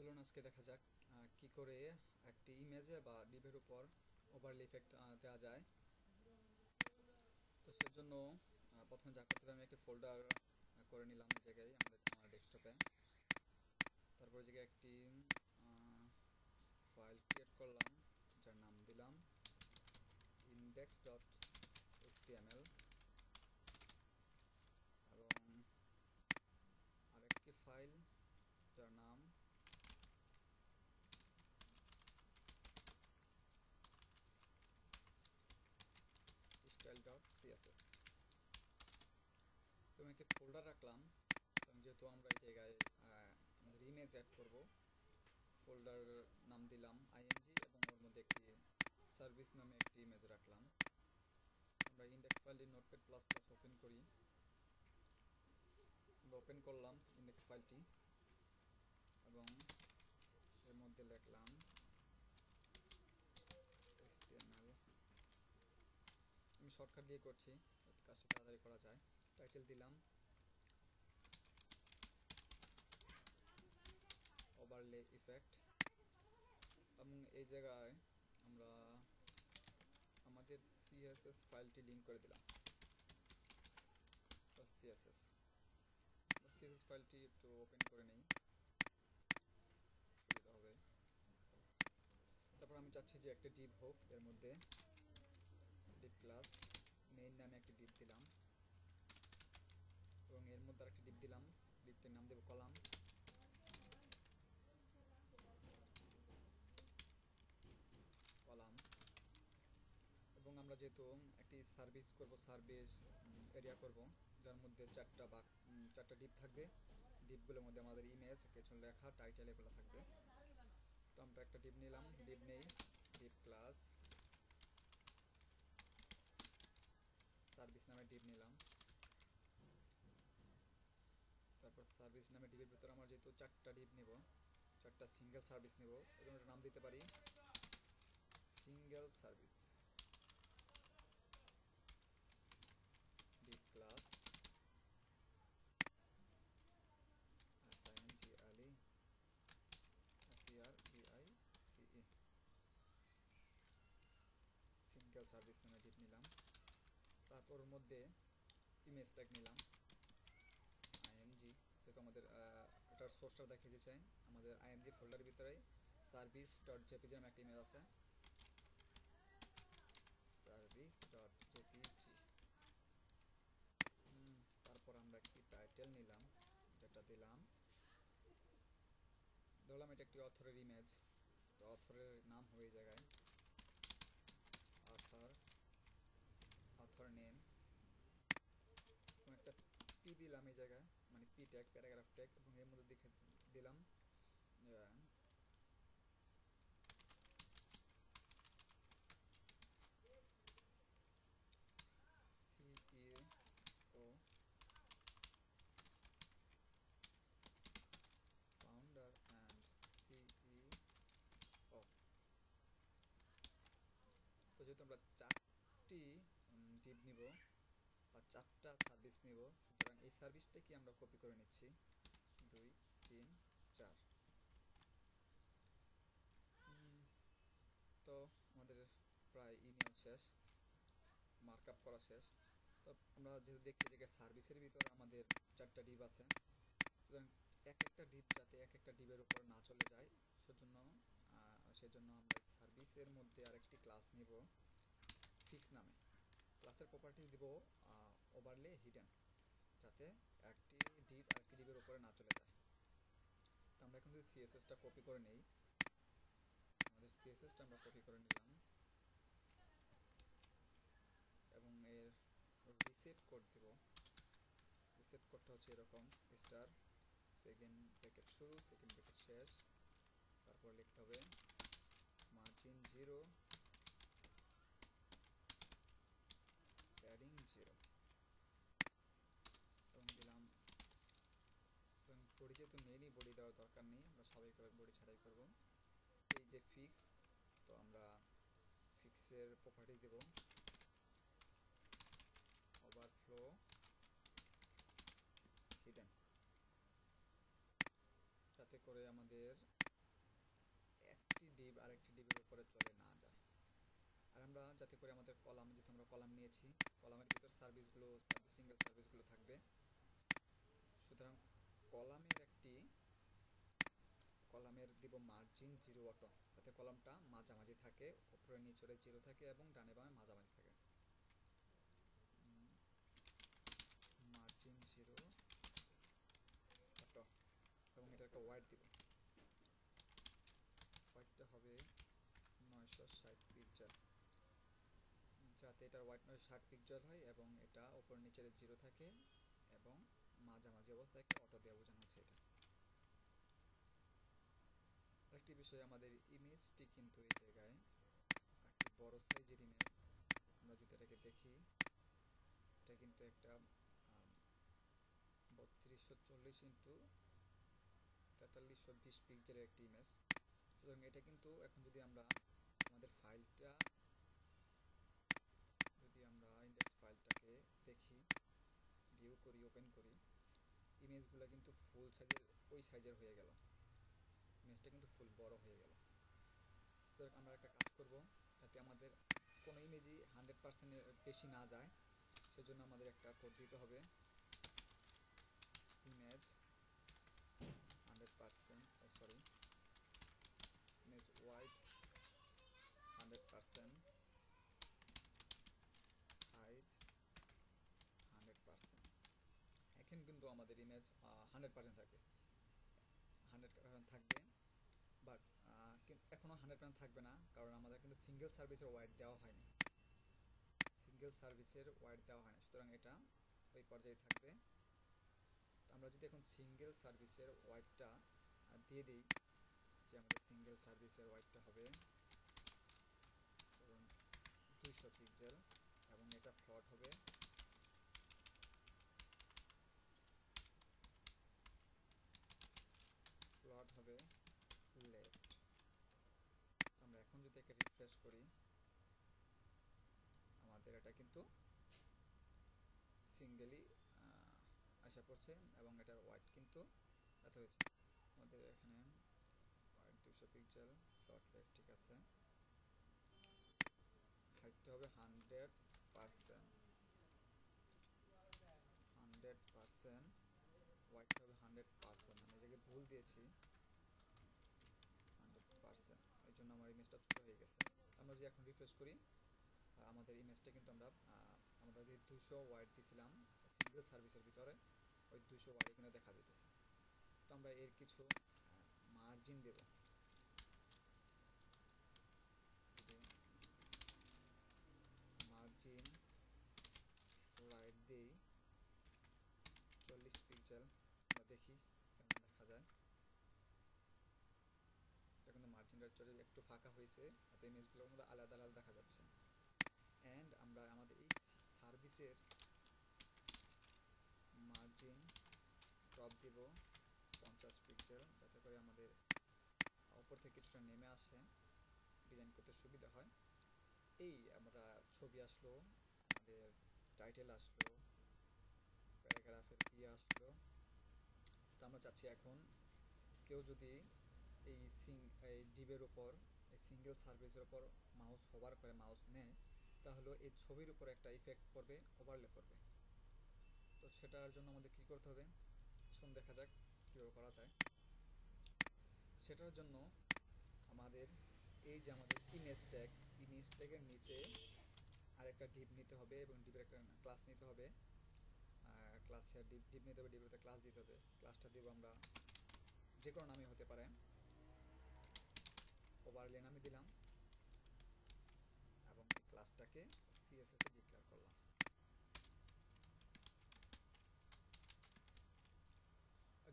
চলুন আজকে দেখা যাক কি করে একটি ইমেজে বা ডিভের উপর ওভারলি ইফেক্ট দেওয়া যায়। তো সেজন্য প্রথমে যা করতে আমি একটি ফোল্ডার করে নিলাম এই জায়গায় আমাদের আমার ডেস্কটপে তারপর জায়গায় একটি ফাইল ক্রিয়েট করলাম, যার নাম দিলাম ইন্ডেক্স ডট এসটিএমএল এবং আরেকটি ফাইল যার নাম স্টাইল ডট সিএসএস তো আমি একটি ফোল্ডার রাখলাম। যেহেতু আমরা এই জায়গায় ইমেজ অ্যাড করব ফোল্ডার নাম দিলাম আইএনজি এবং ওর মধ্যে একটি সার্ভিস নামে একটি ইমেজ রাখলাম। আমরা ইন্ডেক্স ফাইলটি নোটপ্যাড প্লাস প্লাস ওপেন করি। ওপেন করলাম ইন্ডেক্স ফাইলটি এবং এর মধ্যে লিখলাম আমি শর্টকাট দিয়ে করছি কাজটা তাড়াতাড়ি করা যায়। টাইটেল দিলাম। ওভারলে ইফেক্ট এবং এই জায়গায় আমরা আমাদের সিএসএস ফাইলটি লিঙ্ক করে দিলাম। সিএসএস সিএসএস ফাইলটি একটু ওপেন করে নেই। সুবিধা হবে। তারপর আমি চাচ্ছি যে একটা ডিপ হোক এর মধ্যে ক্লাস মেইন নামে একটি ডিপ দিলাম। এবং এর মধ্যে আরেকটি ডিপ দিলাম। ডিপটির নাম দেব কলাম। কলাম। এবং আমরা যেহেতু একটি সার্ভিস করব সার্ভিস এরিয়া করব, যার মধ্যে চারটা বা চারটা ডিপ থাকবে। ডিপগুলোর মধ্যে আমাদের ইমেজ কিছু লেখা টাইটেল এগুলো থাকবে। তো আমরা একটা ডিপ নিলাম। ডিপ নেই। ডিপ ক্লাস সার্ভিস নামে ডিপ নিলাম। তারপর সার্ভিস নামে ডিপের ভিতরে আমরা যেহেতু চারটা ডিপ নিব, চারটা সিঙ্গেল সার্ভিস নেব একটা নাম দিতে পারি। Single service div class S I N G L E S E R V I C E single service নামে ডিপ নিলাম তারপর ওর মধ্যে ইমেজ ট্যাগ নিলাম। আইএমজি যেহেতু আমাদের এটার সোর্সটা দেখিয়ে দিচ্ছে আমাদের আইএমজি ফোল্ডারের ভিতরে সার্ভিস ডট জেপিজি নামে একটা ইমেজ আছে। সার্ভিস ডট জেপিজি তারপর আমরা একটি টাইটেল নিলাম, যেটা দিলাম। ধরলাম এটা একটি অথরের ইমেজ তো অথরের নাম হয়ে জায়গায়। অথর অথর নেম একটা পি দিলাম এই জায়গায় মানে পি ট্যাগ প্যারাগ্রাফ ট্যাগ এবং এর মধ্যে দেখে দিলাম সিইও ফাউন্ডার অ্যান্ড সিইও তো যেহেতু আমরা চারটি ডিপ নিব বা চারটা সার্ভিস নিব। সুতরাং এই সার্ভিসটাকে আমরা কপি করে নিচ্ছি? দুই, তিন, চার। তো আমাদের প্রায় ইমেল শেষ মার্কআপ করা শেষ। তো আমরা যেহেতু দেখছি যে সার্ভিসের ভিতরে আমাদের চারটা ডিপ আছে, সুতরাং এক একটা ডিপ যাতে এক একটা ডিপের উপর না চলে যায়, সেজন্য সেজন্য আমরা সার্ভিসের মধ্যে আরেকটি ক্লাস নিব। ফিক্স নামে। ক্লাসের প্রপার্টি দিব যাতে একটি ডিপ আরেকটি ডিপের উপরে না চলে যায়। তো আমরা এখন যদি সিএসএসটা কপি করে নেই, আমাদের সিএসএসটা আমরা কপি করে নিলাম এবং এর রিসেট কোড দেব। রিসেট কোডটা হচ্ছে এরকম স্টার সেকেন্ড ব্র্যাকেট শুরু সেকেন্ড ব্র্যাকেট শেষ, তারপর লিখতে হবে মার্জিন জিরো প্যাডিং জিরো এবং দিলাম বডি যেহেতু নেই বডি নেই আমরা স্বাভাবিকভাবে বডি ছাড়াই করব। এই যে ফিক্স তো আমরা ফিক্সের প্রপার্টি দেব। ওভারফ্লো হিডেন যাতে করে আমাদের আরেকটি ডিবের উপরে চলে না যায়। আর আমরা যাতে করে আমাদের কলাম, যেহেতু আমরা কলাম নিয়েছি, কলামের ভিতর সার্ভিসগুলো সার্ভিস সিঙ্গেল সার্ভিসগুলো থাকবে। সুতরাং কলামের একটি কলামের দিব মার্জিন জিরো অটো যাতে কলামটা মাঝামাঝি থাকে, উপরে নিচরে জিরো থাকে এবং ডানে বামে মাঝামাঝি থাকে। মার্জিন জিরো অটো এবং এটা একটা ওয়াইড দিব। ওয়াইডটা হবে নয়শো ষাট পিক্সেল যাতে এটার ওয়াইড নয় ষাট পিক্সেল হয় এবং এটা উপর নিচের জিরো থাকে এবং মাঝামাঝি অবস্থায় অটো দেওয়া বোঝানো হচ্ছে এটা। আরেকটি বিষয় আমাদের ইমেজটি কিন্তু এই জায়গায়, একটি বড় সাইজের ইমেজ আমরা যদি এটাকে দেখি, এটা কিন্তু একটা বত্রিশশো চল্লিশ ইন্টু তেতাল্লিশশো বিশ পিক্সেলের একটি ইমেজ সুতরাং এটা কিন্তু এখন যদি আমরা আমাদের ফাইলটা যদি আমরা ইন্ডেক্স ফাইলটাকে দেখি ভিউ করি ওপেন করি ইমেজগুলো কিন্তু ফুল সাইজের ওই সাইজের হয়ে গেল। ইমেজটা কিন্তু ফুল বড় হয়ে গেল। সুতরাং আমরা একটা কাজ করব, যাতে আমাদের কোনো ইমেজই হান্ড্রেড পার্সেন্টের বেশি না যায়, সেজন্য আমাদের একটা কোড দিতে হবে। Image hundred percent sorry image wide hundred percent height hundred percent এখন কিন্তু আমাদের ইমেজ হান্ড্রেড পার্সেন্ট থাকবে হান্ড্রেড পার্সেন্ট থাকবে বাট এখনও হান্ড্রেড পার্সেন্ট থাকবে না, কারণ আমাদের কিন্তু সিঙ্গেল সার্ভিসের ওয়াইড দেওয়া হয়নি। সিঙ্গেল সার্ভিসের ওয়াইড দেওয়া হয়নি, সুতরাং এটা ওই পর্যায়ে থাকবে। আমরা যদি এখন সিঙ্গেল সার্ভিসের ওয়াইডটা দিয়ে দিই, যে আমাদের সিঙ্গেল সার্ভিসের ওয়াইডটা হবে, ধরুন দুইশো পিক্সেল এবং এটা ফ্লট হবে প্লট হবে লেফট আমরা এখন যদি একে রিফ্রেশ করি। আমাদের এটা কিন্তু সিঙ্গেলি আসা পড়ছে এবং এটার ওয়াইট কিন্তু এত হয়েছে। আমাদের এখানে ওয়াইট দুশো পিক্সেল প্লট লেফট ঠিক আছে? হাইটটা হবে hundred percent hundred percent width হবে হান্ড্রেড পারসেন্ট আমি জায়গায় ভুল দিয়েছি। হান্ড্রেড পারসেন্ট এই জন্য আমার ইমেজটা ছোটো হয়ে গেছে। আমরা যদি এখন রিফ্রেশ করি আমাদের ইমেজটা কিন্তু আমরা আমাদের যে দুশো ওয়ার্ড দিয়েছিলাম সিঙ্গেল সার্ভিসের ভিতরে। ওই দুশো ওয়ার্ড এখানে দেখা দিতেছে তো আমরা এর কিছু মার্জিন দেব মার্জিন রাইট দিই চল্লিশ পিক্সেল আমরা দেখি কেমন দেখা যায় এটা কিন্তু একটু ফাঁকা হয়েছে, তাতে ইমেজগুলো আলাদা আলাদা দেখা যাচ্ছে। অ্যান্ড আমরা আমাদের এই সার্ভিসের মার্জিন ড্রপ দিব পঞ্চাশ পিক্সেল যাতে করে আমাদের উপর থেকে কিছুটা নেমে আসে ডিজাইন করতে সুবিধা হয়। এই আমরা ছবি আসলো, আমাদের টাইটেল আসলো প্যারাগ্রাফের ইয়ে আসলো। তো আমরা চাচ্ছি এখন কেউ যদি এই সিং এই ডিবের ওপর এই সিঙ্গেল সার্ভিসের ওপর মাউস হোভার করে মাউস নেয়, তাহলে এই ছবির উপর একটা ইফেক্ট পড়বে ওভারলে করবে। তো সেটার জন্য আমাদের কি করতে হবে? শুন দেখা যাক কীভাবে করা যায়। সেটার জন্য আমাদের এই যে আমাদের ইমেজ ট্যাগ ইমেজ ট্যাগের নিচে আরেকটা ডিপ নিতে হবে এবং ডিপের একটা ক্লাস নিতে হবে। ক্লাসের ডিপ ডিপ নিতে হবে ডিপের ক্লাস দিতে হবে। ক্লাসটা দেবো আমরা যে কোনো নামে হতে পারে। ওভারলে নামে দিলাম। এবং ক্লাসটাকে সিএসএস ডিক্লেয়ার করলাম।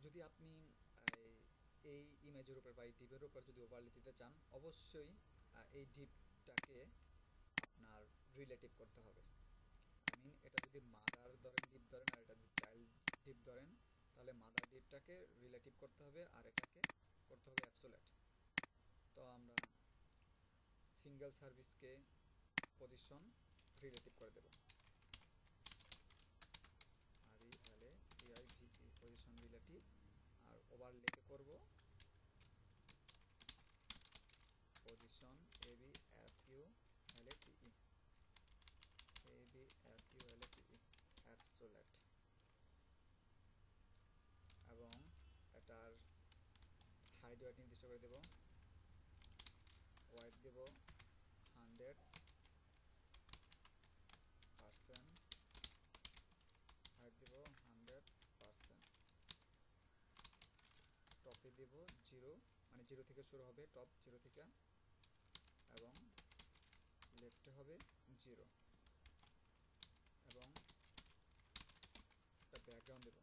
যদি আপনি এই ইমেজের উপর বা এই ডিপের উপর যদি ওভারলে দিতে চান, অবশ্যই এই ডিপটাকে আপনার রিলেটিভ করতে হবে। মিন এটা যদি মাদার ধরেন ডিপ ধরেন, আর এটা যদি চাইল্ড ডিপ ধরেন, তাহলে মাদার ডিপটাকে রিলেটিভ করতে হবে, আর এটাকে করতে হবে অ্যাবসোলেট তো আমরা সিঙ্গেল সার্ভিসকে পজিশন রিলেটিভ করে দেব। R E L A position relative R over ওভারলেকে করব। Position A B S U L A E A B S U L A T E absolute এবং এটার হাইট ওয়েট নির্দিষ্ট করে দেবো। দেব হান্ড্রেড পারসেন্ট, হাইট দেব হান্ড্রেড পারসেন্ট। টপে দেব জিরো মানে জিরো থেকে শুরু হবে, টপ জিরো থেকে, এবং লেফটে হবে জিরো এবং একটা ব্যাকগ্রাউন্ড দেব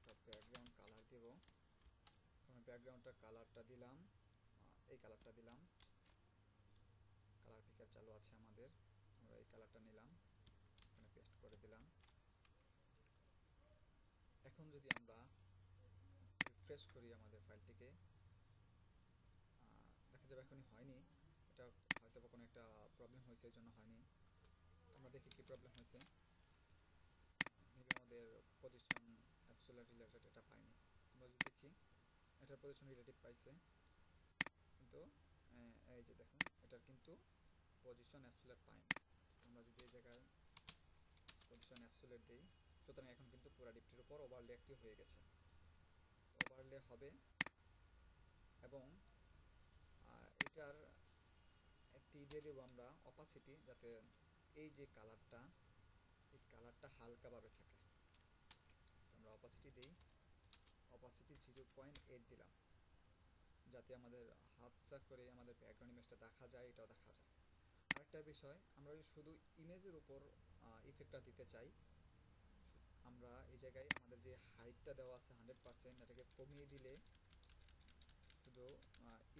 একটা ব্যাকগ্রাউন্ড কালার দেব প্রথমে ব্যাকগ্রাউন্ডটার কালারটা দিলাম। এই কালারটা দিলাম। কালার পিকার চালু আছে আমাদের। আমরা এই কালারটা নিলাম। এখানে পেস্ট করে দিলাম। এখন যদি আমরা রিফ্রেশ করি আমাদের ফাইলটিকে দেখা যাবে এখনই হয়নি। এটা হয়তো কোনো একটা প্রবলেম হয়েছে, এই জন্য হয়নি। আমরা দেখি কী প্রবলেম হয়েছে। মেবি আমাদের পজিশন অ্যাপসোলা রিলেটেড এটা পাইনি আমরা যদি দেখি এটার পজিশন রিলেটিভ পাইছে। কিন্তু এই যে দেখুন, এটার কিন্তু পজিশন অ্যাপসোলেট পাইনি আমরা যদি এই জায়গায় পজিশন অ্যাপসোলেট দিই, সুতরাং এখন কিন্তু পুরা ডিপটির উপর ওভারলে একটি হয়ে গেছে। ওভারলে হবে এবং এটার একটি দিয়ে দেবো আমরা অপাসিটি যাতে এই যে কালারটা এই কালারটা হালকাভাবে থাকে। আমরা অপাসিটি দিই। অপাসিটি জিরো পয়েন্ট এইট দিলাম। যাতে আমাদের হাফসা করে আমাদের ব্যাকগ্রাউন্ড ইমেজটা দেখা যায়, এটাও দেখা যায়। আরেকটা বিষয়, আমরা শুধু ইমেজের উপর ইফেক্টটা দিতে চাই। আমরা এই জায়গায় আমাদের যে হাইটটা দেওয়া আছে হান্ড্রেড পারসেন্ট এটাকে কমিয়ে দিলে শুধু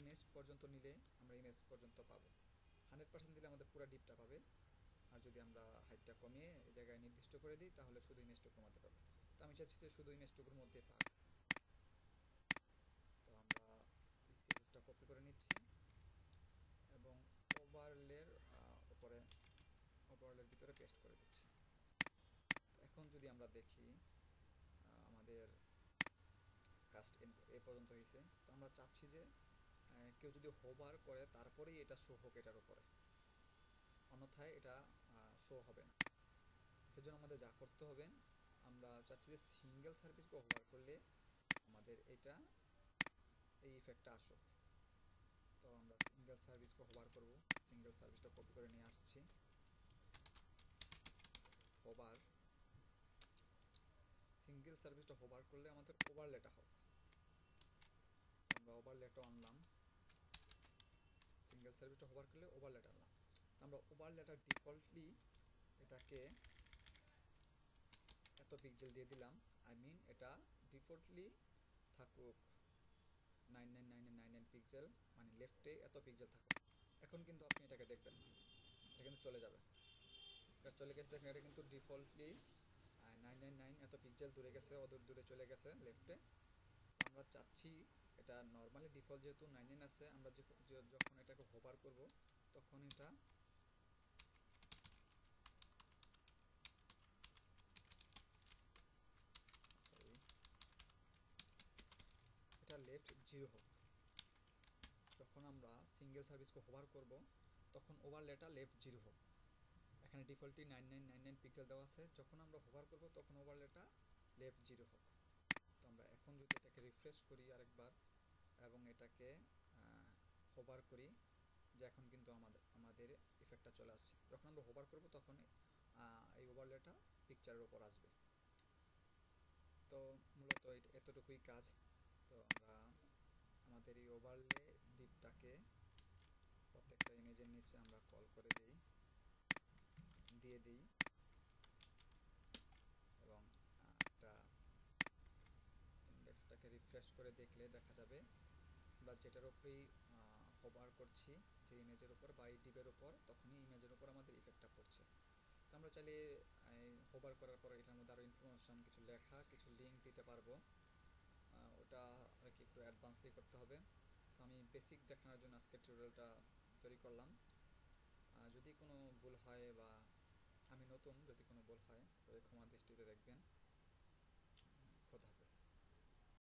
ইমেজ পর্যন্ত নিলে আমরা ইমেজ পর্যন্ত পাবো। হান্ড্রেড পার্সেন্ট দিলে আমাদের পুরো ডিপটা পাবে। আর যদি আমরা হাইটটা কমিয়ে এই জায়গায় নির্দিষ্ট করে দিই, তাহলে শুধু ইমেজটুকু কমাতে পারব। তো আমি চাচ্ছি যে শুধু ইমেজটুকুর মধ্যে পাক তো আমরা সিরিজটা কপি করে নিচ্ছি এবং ওভারলের উপরে ওভারলের ভিতরে পেস্ট করে দিচ্ছি। এখন যদি আমরা দেখি আমাদের কাস্ট এ পর্যন্ত হয়েছে তো আমরা চাচ্ছি যে কেউ যদি হোভার করে, তারপরেই এটা শো হোক এটার উপরে। অন্যথায় এটা শো হবে না। সেজন্য আমাদের যা করতে হবে, আমরা চাচ্ছি যে সিঙ্গেল সার্ভিসকে হোভার করলে আমাদের এটা, এই ইফেক্টটা আসুক। তো আমরা সিঙ্গেল সার্ভিসকে হোভার করব। সিঙ্গেল সার্ভিসটা কপি করে নিয়ে আসছি। সিঙ্গেল সার্ভিসটা করলে আমাদের ওভারলেটা হোক আমরা আনলাম। সিঙ্গেল সার্ভিসটা করলে আনলাম। আমরা ডিফল্টলি এটাকে এত পিক্সেল দিয়ে দিলাম। আই মিন এটা ডিফল্টলি থাকুক nine nine nine nine nine মানে লেফটে এত পিক্সেল থাকুক। এখন কিন্তু আপনি এটাকে দেখবেন এটা কিন্তু চলে যাবে। এটা চলে গেছে দেখেন এটা কিন্তু ডিফল্টলি এত দূরে গেছে, অদূর দূরে চলে গেছে লেফটে আমরা চাচ্ছি এটা নর্মালি ডিফল্ট যেহেতু নাইন আছে, আমরা যখন এটাকে হোভার করব, তখন এটা এটা লেফট জিরো হোক। যখন আমরা সিঙ্গেল সার্ভিসকে হোভার করব, তখন ওভারলেটা লেফট জিরো হোক। এখানে defaultly nine nine nine nine pixel দেওয়া আছে। যখন আমরা হোভার করব, তখন ওভারলেটা লেফট জিরো হোক। তো আমরা এখন যদি এটাকে রিফ্রেশ করি আরেকবার, এবং এটাকে হোভার করি, যে এখন কিন্তু আমাদের আমাদের ইফেক্টটা চলে আসছে। যখন আমরা হোভার করব, তখন এই ওভারলেটা পিকচারের ওপর আসবে। তো মূলত এতটুকুই কাজ। তো আমরা আমাদের এই ওভারলে ডিপটাকে প্রত্যেকটা ইমেজের নিচে আমরা কল করে দিই। দিয়ে দিই। এবং একটা ইন্ডেক্সটাকে রিফ্রেশ করে দেখলে দেখা যাবে আমরা যেটার উপরেই হোভার করছি, যে ইমেজের উপর বা এই উপর, তখনই ইমেজের উপর আমাদের ইফেক্টটা পড়ছে। তো আমরা চাইলে হোভার করার পর এটার মধ্যে আরও ইনফরমেশন কিছু লেখা, কিছু লিঙ্ক দিতে পারব। ওটা আর কি একটু অ্যাডভান্সলি করতে হবে। তো আমি বেসিক দেখানোর জন্য আজকে টিউটোরিয়ালটা তৈরি করলাম। যদি কোনো ভুল হয় বা আমি নতুন যদি কোনো ভুল হয় তবে ক্ষমা দৃষ্টিতে দেখবেন।